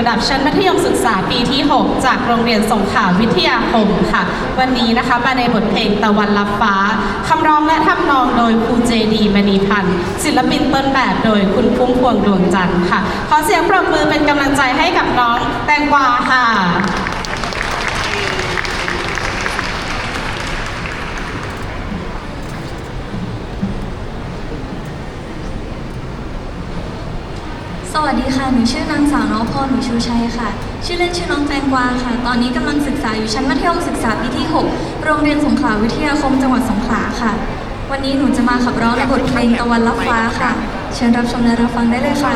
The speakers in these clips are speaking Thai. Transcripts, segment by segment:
ระดับชั้นมัธยมศึกษาปีที่ 6 จากโรงเรียนสงขลาวิทยาคมค่ะ วันนี้นะคะมาในบทเพลงตะวันลับฟ้าคำร้องและทำนองโดยครูเจดีมณีพันธ์ศิลปินต้นแบบโดยคุณพุ่มพวงดวงจันทร์ค่ะ ขอเสียงปรบมือเป็นกำลังใจให้กับน้องแตงกวาค่ะ สวัสดีค่ะ หนูชื่อนางสาวนพรหนูชูชัยค่ะ ชื่อเล่นชื่อน้องแตงกวาค่ะ ตอนนี้กำลังศึกษาอยู่ชั้นมัธยมศึกษาปีที่ 6 โรงเรียนสงขลาวิทยาคมจังหวัดสงขลาค่ะ วันนี้หนูจะมาขับร้องในบทเพลงตะวันรับฟ้าค่ะ เชิญรับชมและรับฟังได้เลยค่ะ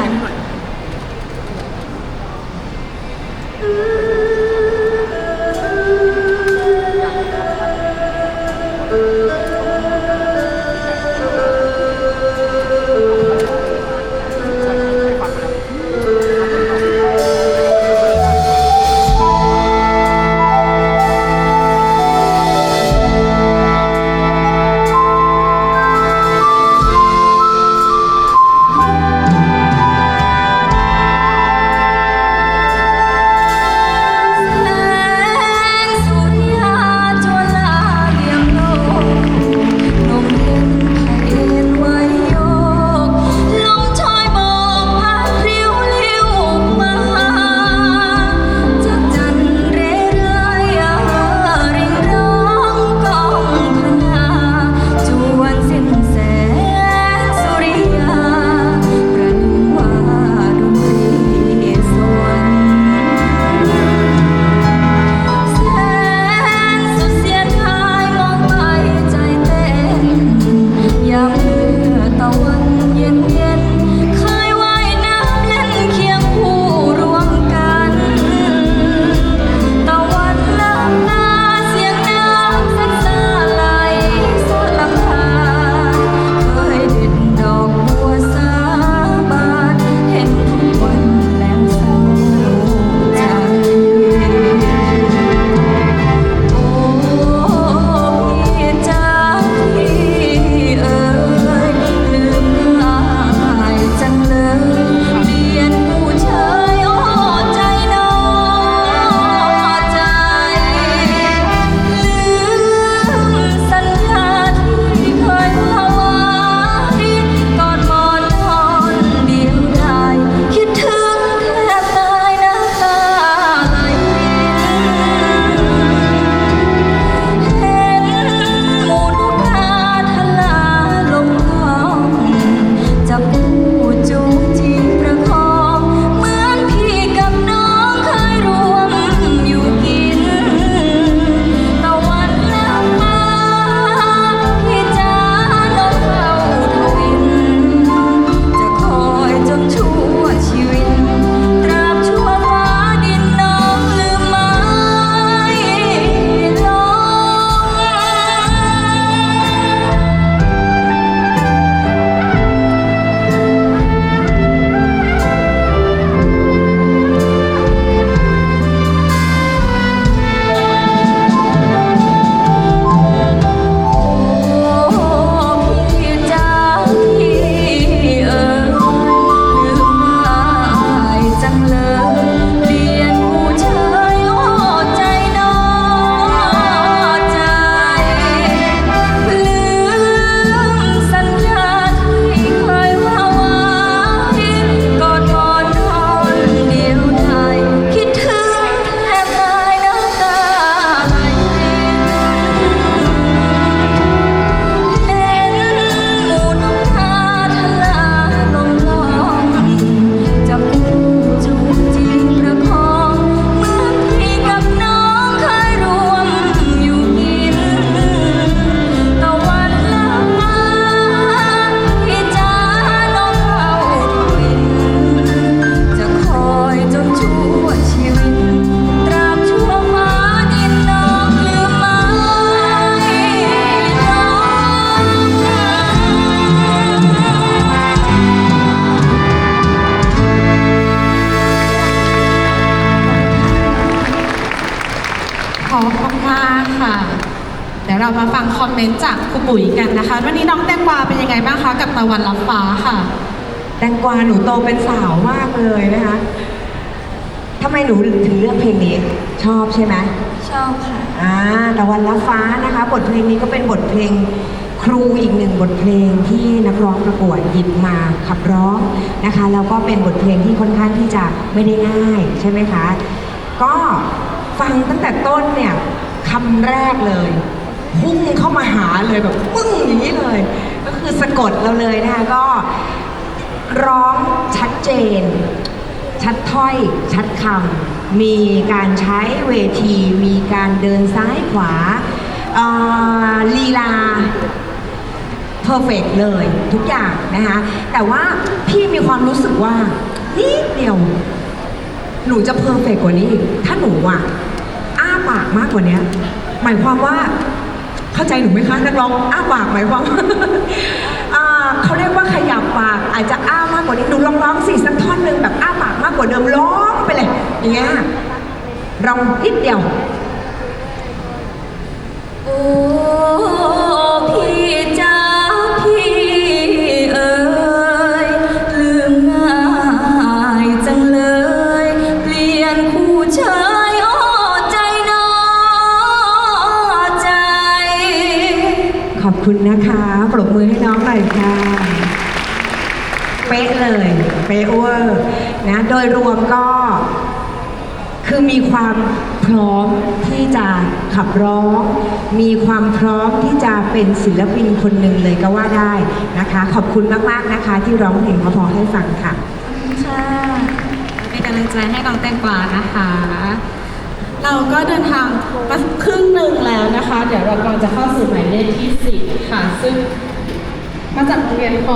มากค่ะ เดี๋ยวเรามาฟังคอมเมนต์จากครูปุ๋ยกันนะคะ วันนี้น้องแตงกวาเป็นยังไงบ้างคะกับตะวันรับฟ้าค่ะ แตงกวาหนูโตเป็นสาวมากเลยนะคะทำไมหนูถึงเลือกเพลงนี้ชอบใช่ไหมชอบค่ะอ่าตะวันรับฟ้านะคะ บทเพลงนี้ก็เป็นบทเพลงครูอีกหนึ่งบทเพลงที่นักร้องประกวดหยิบมาขับร้องนะคะแล้วก็เป็นบทเพลงที่ค่อนข้างที่จะไม่ได้ง่ายใช่ไหมคะ ก็ฟังตั้งแต่ต้นเนี่ย คำแรกเลยพุ่งเข้ามาหาเลยแบบปึ้งอย่างนี้เลย ก็คือสะกดเราเลยนะคะก็ร้องชัดเจน ชัดถ้อยชัดคำมีการใช้เวที มีการเดินซ้ายขวาลีลาเพอร์เฟกเลยทุกอย่างนะคะ แต่ว่าพี่มีความรู้สึกว่านิดเดียว หนูจะเพอร์เฟกกว่านี้อีกถ้าหนูอะ ปากมากกว่านี้หมายความว่าเข้าใจหนูไหมคะนักร้องอ้าปากหมายความว่าเขาเรียกว่าขยับปากอาจจะอ้ามากกว่านี้หนูลองร้องสิสักท่อนหนึ่งแบบอ้าปากมากกว่าเดิมร้องไปเลยอย่างเงี้ยร้องนิดเดียว คุณนะคะ ปรบมือให้น้องหน่อยค่ะ เป๊ะเลย เป๊ะเวอร์นะ โดยรวมก็คือมีความพร้อมที่จะขับร้อง มีความพร้อมที่จะเป็นศิลปินคนหนึ่งเลยก็ว่าได้นะคะ ขอบคุณมากๆนะคะ ที่ร้องเพลงเพอให้ฟังค่ะ ค่ะ เป็นกำลังใจให้น้องแตงกวานะคะ เราก็เดินทางมาครึ่งหนึ่งแล้วนะคะ เดี๋ยวเรากำลังจะเข้าสู่หมายเลขที่สี่ค่ะ ซึ่งมาจากโรงเรียนพอ